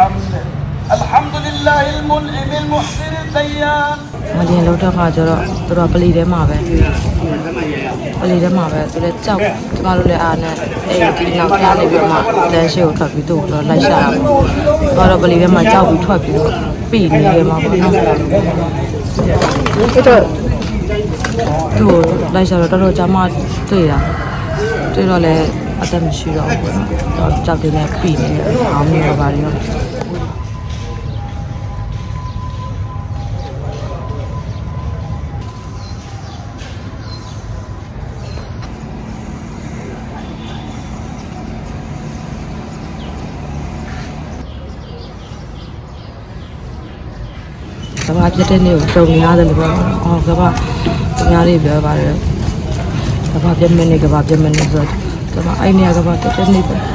الحمد الحمد لله المنعم المحسن الديان မတင်လောက်တော့ခါကျတော့သူတို့ကပလီထဲမှာပဲပလီထဲမှာပဲသူလည်းကြောက်ကျမတို့လည်းအားနဲ့အဲဒီနောက်ဖျားနေပြီးတော့မှလမ်းရှိကိုထွက်ပြီးသူ့ကိုတော့လိုက်ရှာတာပေါ့တော့ပလီထဲမှာကြောက်ပြီးထွက်ပြီးတော့ ပြီးနေရမှာပေါ့နော်အဲ့တော့သူ့ကိုလိုက်ရှာတော့တော်တော်ကြာမှတွေ့တာတွေ့တော့လည်းအသက်မရှိတော့ဘူးပေါ့နော်တော့ကြောက်တယ်လည်းပြီးနေတယ်အောင်းနေတော့ပါရော ကဘာပြတ်တဲ့နေ့ကိုကြုံနေရတယ်လို့ပြောတာ။အော်ကဘာသူများတွေပြောပါတယ်။ကဘာပြတ်မနေကဘာပြတ်မနေဆိုတော့ကဘာအဲ့နေကဘာပြတ်တဲ့နေ့ပဲ။